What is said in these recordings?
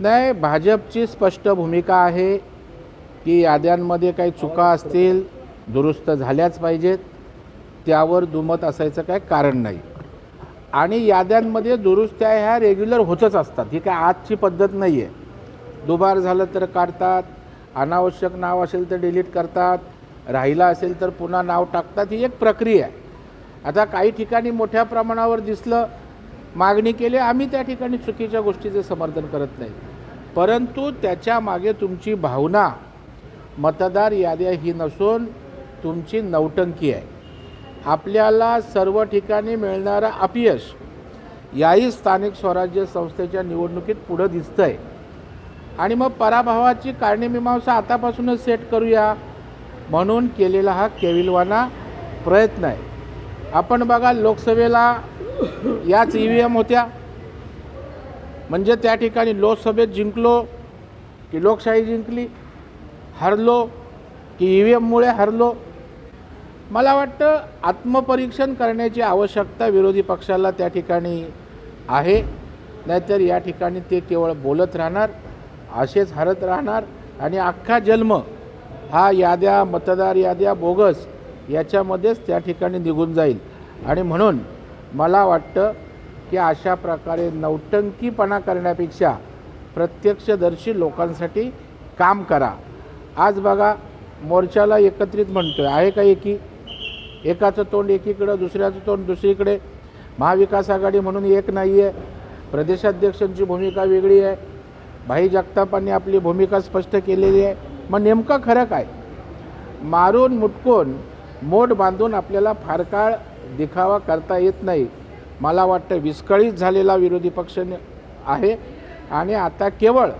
नाही भाजपची स्पष्ट भूमिका आहे की याद्यांमध्ये काही चुका असतील दुरुस्त झाल्याच पाहिजेत. त्यावर दुमत असायचं काय कारण नाही. आणि याद्यांमध्ये दुरुस्त्या ह्या रेग्युलर होतच असतात. ही काय आजची पद्धत नाही आहे दुबार झालं तर काढतात अनावश्यक नाव असेल तर डिलीट करतात राहिला असेल तर पुन्हा नाव टाकतात ही एक प्रक्रिया आहे. आता काही ठिकाणी मोठ्या प्रमाणावर दिसलं मागणी केली आम्ही त्या ठिकाणी चुकीच्या गोष्टीचे समर्थन करत नाही. परंतु त्याच्यामागे तुमची भावना मतदार याद्या ही नसून तुमची नौटंकी आहे. आपल्याला सर्व ठिकाणी मिळणारं अपयश याही स्थानिक स्वराज्य संस्थेच्या निवडणुकीत पुढं दिसतं आहे आणि मग पराभवाची कारणीमीमांसा आतापासूनच सेट करूया म्हणून केलेला हा केविलवाना प्रयत्न आहे. आपण बघा लोकसभेला याच ई व्ही एम होत्या. म्हणजे त्या ठिकाणी लोकसभेत जिंकलो की लोकशाही जिंकली हरलो की ई व्ही एममुळे हरलो. मला वाटतं आत्मपरीक्षण करण्याची आवश्यकता विरोधी पक्षाला त्या ठिकाणी आहे. नाहीतर या ठिकाणी ते केवळ बोलत राहणार असेच हरत राहणार आणि अख्खा जन्म हा याद्या मतदार याद्या बोगस याच्यामध्येच त्या ठिकाणी निघून जाईल. आणि म्हणून मला वाटतं की अशा प्रकारे नौटंकीपणा करण्यापेक्षा प्रत्यक्षदर्शी लोकांसाठी काम करा. आज बघा मोर्चाला एकत्रित म्हणतो आहे का एकी? एकाचं तोंड एकीकडं दुसऱ्याचं तोंड दुसरीकडे? महाविकास आघाडी म्हणून एक नाही आहे प्रदेशाध्यक्षांची भूमिका वेगळी आहे. भाई जगतापांनी आपली भूमिका स्पष्ट केलेली आहे. मग नेमकं खरं काय? मारून मुटकून मोठ बांधून आपल्याला फार काळ दिखावा करता येत नाही. मला वाटतं विस्कळीत झालेला विरोधी पक्ष आहे आणि आता केवळ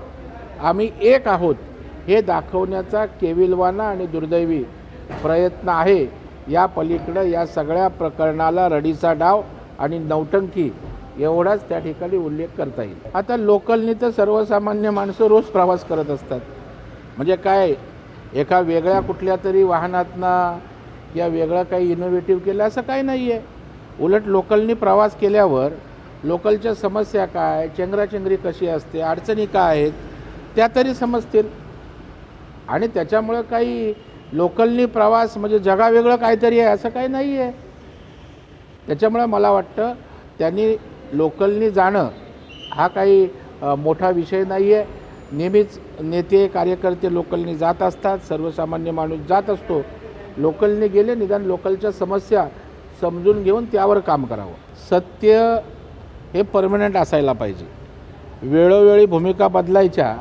आम्ही एक आहोत हे दाखवण्याचा केविलवाना आणि दुर्दैवी प्रयत्न आहे. या पलीकडं या सगळ्या प्रकरणाला रडीचा डाव आणि नौटंकी एवढाच त्या ठिकाणी उल्लेख करता येईल. आता लोकलनी तर सर्वसामान्य माणसं रोज प्रवास करत असतात. म्हणजे काय एका वेगळ्या कुठल्या तरी वाहनातनं या वेगळं काही इनोव्हेटिव्ह केलं असं काही नाही आहे उलट लोकलनी प्रवास केल्यावर लोकलच्या समस्या काय चेंगराचेंगरी कशी असते अडचणी काय आहेत त्या तरी समजतील. आणि त्याच्यामुळं काही लोकलनी प्रवास म्हणजे जगावेगळं काहीतरी आहे असं काही नाही आहे त्याच्यामुळं मला वाटतं त्यांनी लोकलनी जाणं हा काही मोठा विषय नाही आहे नेहमीच नेते कार्यकर्ते लोकलनी जात असतात सर्वसामान्य माणूस जात असतो. लोकलने गेले निदान लोकलच्या समस्या समजून घेऊन त्यावर काम करावं. सत्य हे परमनंट असायला पाहिजे. वेळोवेळी भूमिका बदलायच्या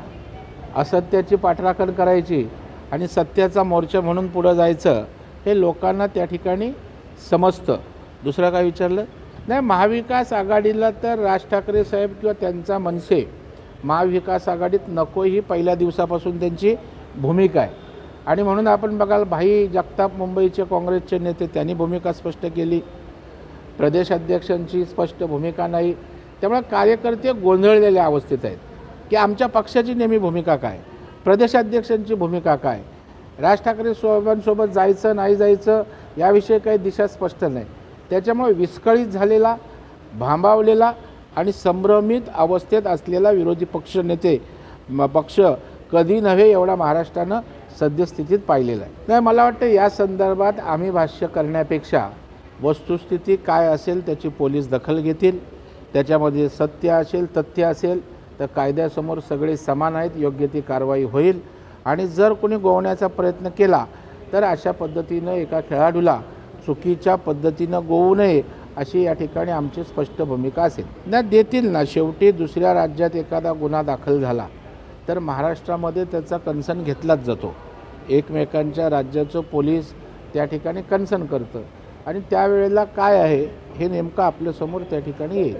असत्याची पाठराखण करायची आणि सत्याचा मोर्चा म्हणून पुढं जायचं हे लोकांना त्या ठिकाणी समजतं. दुसरं काय विचारलं? नाही महाविकास आघाडीला तर राज ठाकरे साहेब किंवा त्यांचा मनसे महाविकास आघाडीत नको ही पहिल्या दिवसापासून त्यांची भूमिका आहे. आणि म्हणून आपण बघाल भाई जगताप मुंबईचे काँग्रेसचे नेते त्यांनी भूमिका स्पष्ट केली. प्रदेशाध्यक्षांची स्पष्ट भूमिका नाही. त्यामुळे कार्यकर्ते गोंधळलेल्या अवस्थेत आहेत. की आमच्या पक्षाची नेहमी भूमिका काय? प्रदेशाध्यक्षांची भूमिका काय? राज ठाकरे साहेबांसोबत जायचं नाही जायचं याविषयी काही दिशा स्पष्ट नाही. त्याच्यामुळे विस्कळीत झालेला भांबावलेला आणि संभ्रमित अवस्थेत असलेला विरोधी पक्ष नेते म- पक्ष कधी नव्हे एवढा महाराष्ट्रानं सद्यस्थितीत पाहिलेलं आहे. नाही मला वाटतं या संदर्भात आम्ही भाष्य करण्यापेक्षा वस्तुस्थिती काय असेल त्याची पोलीस दखल घेतील त्याच्यामध्ये सत्य असेल तथ्य असेल तर कायद्यासमोर सगळे समान आहेत योग्य ती कारवाई होईल. आणि जर कोणी गोवण्याचा प्रयत्न केला तर अशा पद्धतीनं एका खेळाडूला चुकीच्या पद्धतीनं गोवू नये अशी या ठिकाणी आमची स्पष्ट भूमिका असेल. ना देतील ना. शेवटी दुसऱ्या राज्यात एखादा गुन्हा दाखल झाला तर महाराष्ट्रामध्ये त्याचा कन्सर्न घेतलाच जातो. एकमेकांच्या राज्याचं पोलीस त्या ठिकाणी कन्सर्न करतं. आणि त्यावेळेला काय आहे हे नेमकं आपल्यासमोर त्या ठिकाणी येईल.